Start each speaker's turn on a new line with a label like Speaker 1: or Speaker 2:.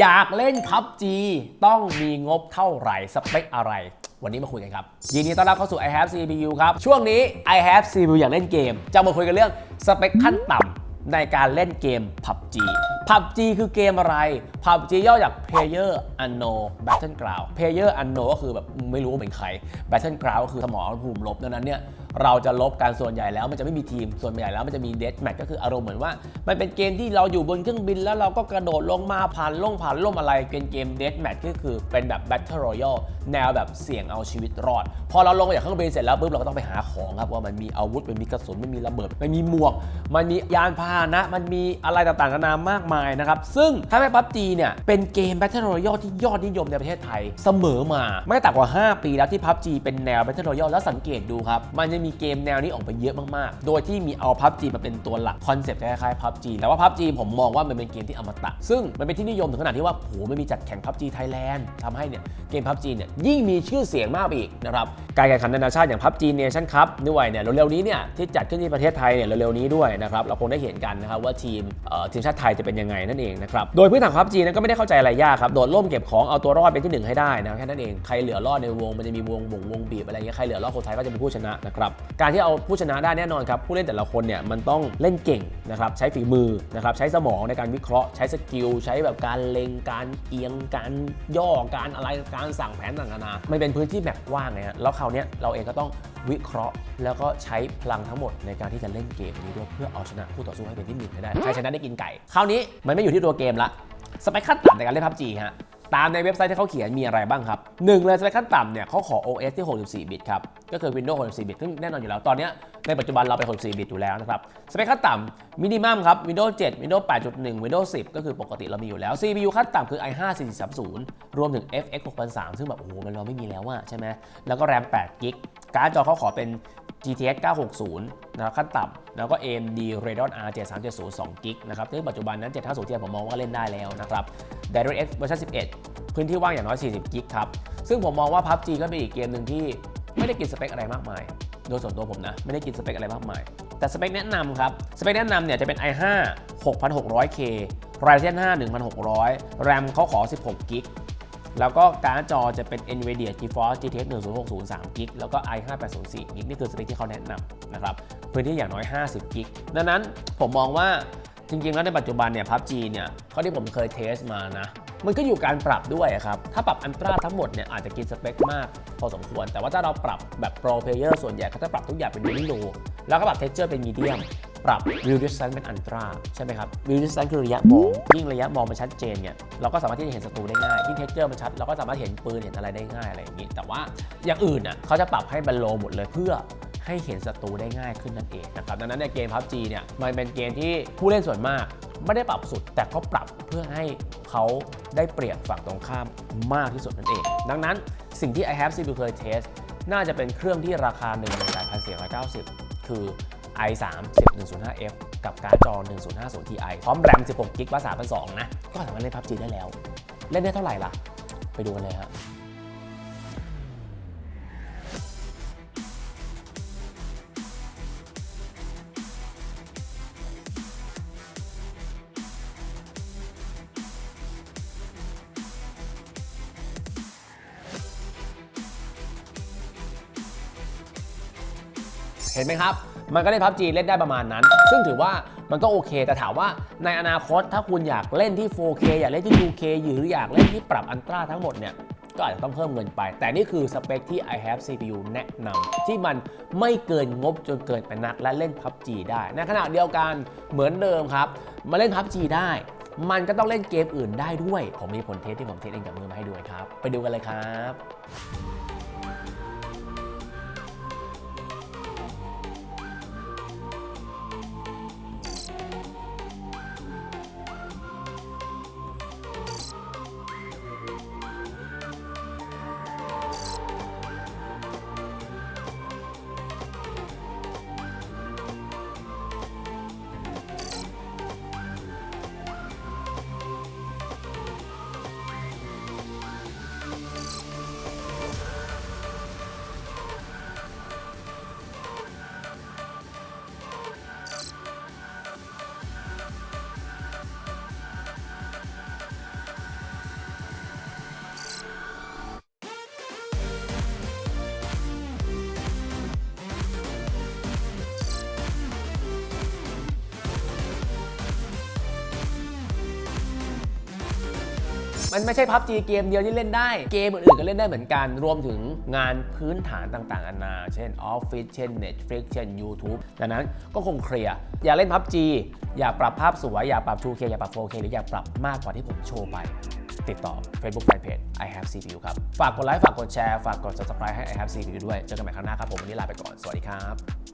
Speaker 1: อยากเล่น PUBG ต้องมีงบเท่าไหร่สเปคอะไร วันนี้มาคุยกันครับ ยินดีต้อนรับเข้าสู่ I have CPU ครับ ช่วงนี้ I have CPU อยากเล่นเกม จะมาคุยกันเรื่องสเปคขั้นต่ำในการเล่นเกม PUBG PUBG คือเกมอะไร PUBG ย่อจาก Player Unknown Battleground Player Unknown ก็คือแบบไม่รู้ว่าเป็นใคร Battleground ก็คือสมรภูมิรบดังนั้นเนี่ย เราจะลบกันส่วนใหญ่แล้วมันจะไม่มีทีมส่วนใหญ่แล้วมันจะมี Death Match ก็คืออารมณ์เหมือนว่า มันเป็นเกมที่เราอยู่บนเครื่องบินแล้วเราก็กระโดดลงมาผ่านล่งผ่านล่มอะไรเป็นเกม Death Match ก็คือเป็นแบบ Battle Royale แนวแบบเสี่ยงเอาชีวิตรอด พอเราลงมาจากเครื่องบินเสร็จแล้วปุ๊บเราก็ต้องไปหาของครับว่ามันมีอาวุธมันมีกระสุนมันมีระเบิดมันมีหมวก มันมียานพาหนะ มันมีอะไรต่างๆนานามากมายนะครับซึ่งถ้าไม่พับจีเนี่ยเป็นเกม Battle Royale ที่ยอดนิยมในประเทศไทยเสมอมา ไม่ต่ำกว่า 5 ปีแล้วที่ PUBG เป็นแนว Battle Royale แล้วสังเกตดูครับมันจะมีเกมแนวนี้ออกไปเยอะมากๆ โดยที่มีเอา PUBG มาเป็นตัวหลักคอนเซ็ปต์คล้ายๆ PUBG แต่ว่า PUBG ผมมองว่ามันเป็นเกมที่อมตะ ซึ่งมันเป็นที่นิยมถึงขนาดที่ว่าโหไมันมีจัดแข่ง PUBG Thailand ทำให้เนี่ยเกม PUBG เนี่ยยิ่งมีชื่อเสียงมากไปอีกนะครับการแข่งขันนานาชาติอย่าง PUBG Nation Cup ด้วยเนี่ยเร็วๆนี้เนี่ยที่จัดขึ้นที่ประเทศไทยเนี่ยเร็วๆนี้ด้วยนะครับเราคงได้เห็นกันนะครับว่าทีมเอ่อทีมชาติไทยจะเป็นยังไงนั่นเองนะครับโดยพื้นฐาน PUBG นั้นก็ไม่ได้เข้าใจอะไรยากครับโดดร่มเก็บของเอาตัวรอดเป็นที่หนึ่งให้ได้นะแค่นั้นเองใครเหลือรอดในวงมันจะมีวงวงวงบีบอะไรเงี้ยใครเหลือรอดคนไทยก็จะเป็นผู้ชนะนะครับการที่เอาผู้ชนะได้แน่นอนครับผู้เล่นแต่ละคนเนี่ยมันต้องเล่นเก่งนะครับใช้ฝีมือนะครับใช้สมองในการวิเคราะห์ใช้สกิล ใช้แบบการเล็งการเอียงการย่อการอะไรการสั่งแผนต่างๆนามันเป็นพื้นที่แบบว้างไงฮะแล้วคราวนี้เราเองก็ต้องวิเคราะห์ แล้วก็ใช้พลังทั้งหมดในการที่จะเล่นเกมนี้ด้วยเพื่อเอาชนะคู่ต่อสู้ให้เป็นที่หนึ่งให้ได้ใครชนะได้กินไก่คราวนี้มันไม่อยู่ที่ตัวเกมละสเปคขั้นต่ำในการเล่น PUBG ฮะตามในเว็บไซต์ที่เขาเขียนมีอะไรบ้างครับหนึ่งเลยสเปคขั้นต่ำเนี่ยเขาขอ OS ที่ 64 บิตครับ ก็คือ Windows 64 บิตซึ่งแน่นอนอยู่แล้วตอนนี้ในปัจจุบันเราเป็น 64 บิตอยู่แล้วนะครับ สเปคขั้นต่ำมินิมัมครับ Windows 7 Windows 8.1 Windows 10 ก็คือปกติเรามีอยู่แล้ว CPU ขั้นต่ำคือ i5 4430 รวมถึง FX 6003ซึ่งแบบโอ้โหมันเราไม่มีแล้วอะใช่ไหมแล้วก็ RAM 8 g b การ์ดจอเขาขอเป็น GTX 960 นะครับขั้นต่ำแล้วก็ AMD Radeon R 7370 2 g b นะครับซึ่งปัจจุบันนั้น 750 Ti ผมมองว่าเล่นได้แล้วนะครับ DirectX เวอร์ชัน11 พื้นที่ว่างอย่างน้อย 40กิกครับ ซึ่งผมมองว่า PUBG ก็เป็นอีกเกมหนึ่งที่ ไม่ได้กินสเปคอะไรมากมาย โดยส่วนตัวผมนะ ไม่ได้กินสเปคอะไรมากมาย แต่สเปคแนะนำครับ สเปคแนะนำเนี่ยจะเป็น i5 6600K Ryzen 5 1600 RAM เขาขอ 16กิกแล้วก็การ์ดจอจะเป็น NVIDIA GeForce GTX 1060 3กิกแล้วก็ i5 804กิกนี่คือสเปคที่เขาแนะนำนะครับพื้นที่อย่างน้อย 50กิกดังนั้นผมมองว่าจริงๆ แล้วในปัจจุบันเนี่ย PUBG เนี่ยเขาที่ผมเคยเทสมานะ มันก็อยู่การปรับด้วยครับ ถ้าปรับอันตราทั้งหมดเนี่ยอาจจะกินสเปคมาก พอสมควร แต่ว่าถ้าเราปรับแบบ Pro Player ส่วนใหญ่เขาจะปรับทุกอย่างเป็น Very Low แล้วก็ปรับ Texture เป็น Medium ปรับ View Distance เป็น Ultra ใช่ไหมครับ View Distance คือระยะมองยิ่งระยะมองมันชัดเจนเนี่ยเราก็สามารถที่จะเห็นศัตรูได้ง่ายยิ่ง Texture มันชัดเราก็สามารถเห็นปืนเห็นอะไรได้ง่ายอะไรอย่างนี้ แต่ว่าอย่างอื่นน่ะเขาจะปรับให้มันโลหมดเลยเพื่อให้เห็นศัตรูได้ง่ายขึ้นนั่นเองนะครับดังนั้นในเกม PUBG เนี่ยมันเป็นเกมที่ผู้เล่นส่วนมาก ไม่ได้ปรับสุด แต่เขาปรับเพื่อให้ เขาได้เปรียบฝั่งตรงข้ามมากที่สุดนั่นเอง ดังนั้นสิ่งที่ I have CPU เคยเทสน่าจะเป็นเครื่องที่ราคา 1 8 4 9 0 คือ i3 10105F กับการ์ดจอ 1050 Ti พร้อมแรม 16 g b ว่า3,200 นะ ก็สามารถเล่น PUBG ได้แล้ว เล่นได้เท่าไหร่ล่ะ ไปดูกันเลยฮะ เห็นไหมครับ มันก็เล่นพับจีเล่นได้ประมาณนั้น ซึ่งถือว่ามันก็โอเค แต่ถามว่าในอนาคตถ้าคุณอยากเล่นที่ 4K อยากเล่นที่ 2K หรืออยากเล่นที่ปรับอันตราทั้งหมดเนี่ยก็อาจจะต้องเพิ่มเงินไป แต่นี่คือสเปคที่ I have CPU แนะนำที่มันไม่เกินงบจนเกินไปนักและเล่น PUBG ได้ ในขณะเดียวกันเหมือนเดิมครับ มาเล่น PUBG ได้ มันก็ต้องเล่นเกมอื่นได้ด้วย ผมมีผลเทสที่ผมเทสเองกับมือมาให้ดูครับ ไปดูกันเลยครับ มันไม่ใช่ PUBG เกมเดียวที่เล่นได้ เกมอื่นๆก็เล่นได้เหมือนกัน รวมถึงงานพื้นฐานต่างๆนานา เช่น Office เช่น Netflix เช่น YouTube ดังนั้นก็คงเคลียร์ อย่าเล่น PUBG อย่าปรับภาพสวย อย่าปรับ 2K อย่าปรับ 4K หรืออย่าปรับมากกว่าที่ผมโชว์ไป ติดต่อ Facebook Fanpage I have CPU ครับ ฝากกดไลค์ ฝากกดแชร์ ฝากกด subscribe ให้ I have CPU ด้วย เจอกันใหม่ครั้งหน้าครับผม วันนี้ลาไปก่อน สวัสดีครับ